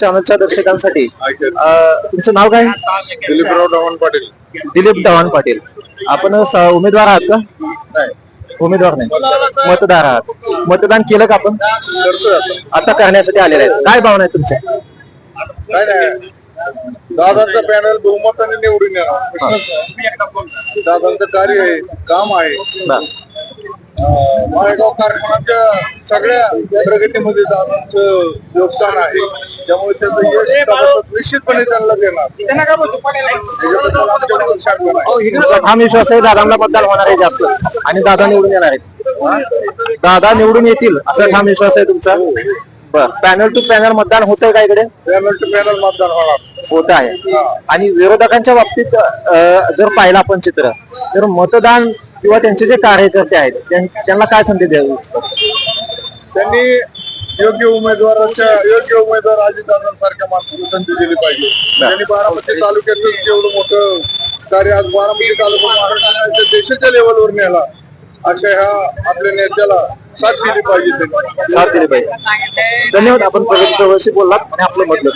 चॅनलच्या दर्शकांसाठी. अं, तुमचं नाव काय? दिलीपराव डव्हाण पाटील. दिलीप चव्हाण पाटील. आपण स- उमेदवार आहात का? नाही. उमेदवार नाही. मतदार आहात. मतदान केलं का आपण? करतोय आता करण्यासाठी आलेले आहेत. काय भावना आहे तुमच्या? काय नाही. दादांचा पॅनल बहुमताने निवडून येणार. प्रश्नच नाही. दादांचं कार्य आहे काम आहे. बरं. अं, माळेगाव कारखान्याच्या सगळ्या प्रगतीमध्ये दादांचं योगदान आहे. त्यामुळे त्याचं यश निश्चितपणे त्यांना देणार. ठाम विश्वास आहे दादांना मतदान होणार आहे जास्त. आणि दादा निवडून येणार आहेत. दादा निवडून येतील असा ठाम विश्वास आहे तुमचा? बर. पॅनल टू पॅनल मतदान होतंय का इकडे? पॅनल टू पॅनल मतदान होणार. होत आहे. आणि विरोधकांच्या बाबतीत जर पाहिलं आपण चित्र तर मतदान किंवा त्यांचे जे कार्यकर्ते आहेत त्यां- त्यांना काय संदेश द्यावी? त्यांनी योग्य उमेदवाराच्या योग्य उमेदवार अजितदादांसारख्या माणसाला संधी दिली पाहिजे. त्यांनी बारामती तालुक्यातच जेवढं मोठं कार्य आज बारामती तालुका महाराष्ट्राच्या देशाच्या लेवलवर नेला अशा ह्या आपल्या नेत्याला साथ दिली पाहिजे त्यांनी. साथ दिली पाहिजे. धन्यवाद आपण प्रगती बोललात आणि आपलं मत